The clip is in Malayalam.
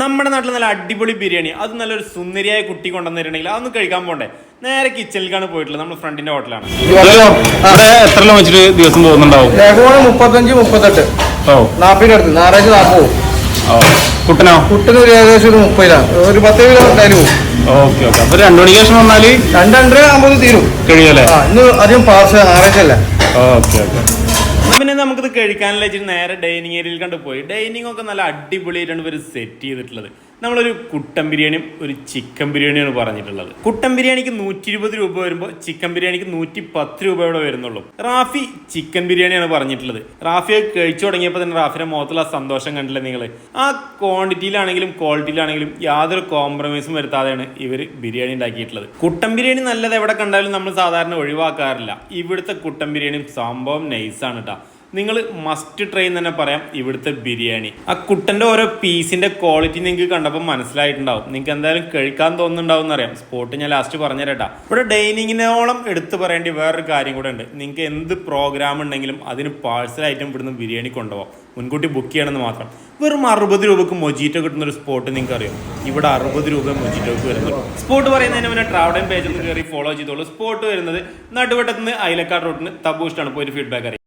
നമ്മുടെ നാട്ടിൽ നല്ല അടിപൊളി ബിരിയാണി. അത് നല്ലൊരു സുന്ദരിയായ കുട്ടി കൊണ്ടുവന്നിട്ടുണ്ടെങ്കിൽ അതൊന്നും കഴിക്കാൻ പോണ്ടേ. നേരെ കിച്ചണിലേക്കാണ് പോയിട്ടുള്ളത്. നമ്മൾ ഫ്രണ്ടിന്റെ ഹോട്ടലാണ് എത്ര വെച്ചിട്ട് ദിവസം തോന്നുന്നുണ്ടാവും മുപ്പത്തഞ്ച് മുപ്പത്തെട്ട്. ഞായറാഴ്ച നാപ്പ് ഓ. കുട്ടനോ? കുട്ടിന് ഒരു ഏകദേശം ഒരു മുപ്പതിലാണ്. ഒരു പത്ത് കിലോ എന്തായാലും പോകും ഓക്കെ ഓക്കെ. അപ്പൊ രണ്ടു മണിക്ക് ശേഷം വന്നാൽ രണ്ട് രണ്ടര ആകുമ്പോൾ തീരും. കഴിയല്ലേ ആ ഇന്ന് അധികം പാർസൽ ഞായറാഴ്ച അല്ല. Okay okay. പിന്നെ നമുക്കിത് കഴിക്കാനുള്ള വെച്ചിട്ട് നേരെ ഡൈനിങ് ഏരിയയിൽ കണ്ട് പോയി. ഡൈനിങ് ഒക്കെ നല്ല അടിപൊളിയായിട്ടാണ് ഇവർ സെറ്റ് ചെയ്തിട്ടുള്ളത്. നമ്മളൊരു കുട്ടൻ ബിരിയാണിയും ഒരു ചിക്കൻ ബിരിയാണിയാണ് പറഞ്ഞിട്ടുള്ളത്. കുട്ടൻ ബിരിയാണിക്ക് നൂറ്റി ഇരുപത് രൂപ വരുമ്പോൾ ചിക്കൻ ബിരിയാണിക്ക് നൂറ്റി പത്ത് രൂപ ഇവിടെ വരുന്നുള്ളൂ. റാഫി ചിക്കൻ ബിരിയാണിയാണ് പറഞ്ഞിട്ടുള്ളത്. റാഫി അത് കഴിച്ചു തുടങ്ങിയപ്പോൾ തന്നെ റാഫിയുടെ മുഖത്തുള്ള സന്തോഷം കണ്ടില്ല നിങ്ങൾ ആ ക്വാണ്ടിറ്റിയിലാണെങ്കിലും ക്വാളിറ്റിയിലാണെങ്കിലും യാതൊരു കോംപ്രമൈസും വരുത്താതെയാണ് ഇവർ ബിരിയാണി ഉണ്ടാക്കിയിട്ടുള്ളത്. കുട്ടൻ ബിരിയാണി നല്ലത് എവിടെ കണ്ടാലും നമ്മൾ സാധാരണ ഒഴിവാക്കാറില്ല. ഇവിടുത്തെ കുട്ടൻ ബിരിയാണിയും സംഭവം നൈസാണ് കേട്ടോ നിങ്ങൾ മസ്റ്റ് ട്രൈ തന്നെ പറയാം ഇവിടുത്തെ ബിരിയാണി. ആ കുട്ടന്റെ ഓരോ പീസിന്റെ ക്വാളിറ്റി നിങ്ങൾക്ക് കണ്ടപ്പോൾ മനസ്സിലായിട്ടുണ്ടാവും. നിങ്ങൾക്ക് എന്തായാലും കഴിക്കാൻ തോന്നുന്നുണ്ടാവും എന്നറിയാം. സ്പോട്ട് ഞാൻ ലാസ്റ്റ് പറഞ്ഞുതരട്ടാ. ഇവിടെ ഡൈനിങ്ങിനോളം എടുത്തു പറയേണ്ടി വേറൊരു കാര്യം കൂടെ ഉണ്ട്. നിങ്ങൾക്ക് എന്ത് പ്രോഗ്രാം ഉണ്ടെങ്കിലും അതിന് ഐറ്റം ഇവിടുന്ന് ബിരിയാണി കൊണ്ടുപോകാം മുൻകൂട്ടി ബുക്ക് ചെയ്യണമെന്ന് മാത്രം. വെറും അറുപത് രൂപക്ക് മൊജീറ്റോ കിട്ടുന്ന ഒരു സ്പോട്ട് നിങ്ങൾക്ക് അറിയാം ഇവിടെ അറുപത് രൂപ മൊജീറ്റോക്ക് വരുന്നുള്ളൂ. സ്പോട്ട് പറയുന്നതിന് മുന്നേ ട്രാവൽ പേജ് കയറി ഫോളോ ചെയ്തോളൂ. സ്പോട്ട് വരുന്നത് നടുവട്ടത്ത് നിന്ന് അയലക്കാട് റോട്ടിന് തബൂഷ്ടാണ്. പോയിട്ട് ഫീഡ്ബാക്ക് അറിയാം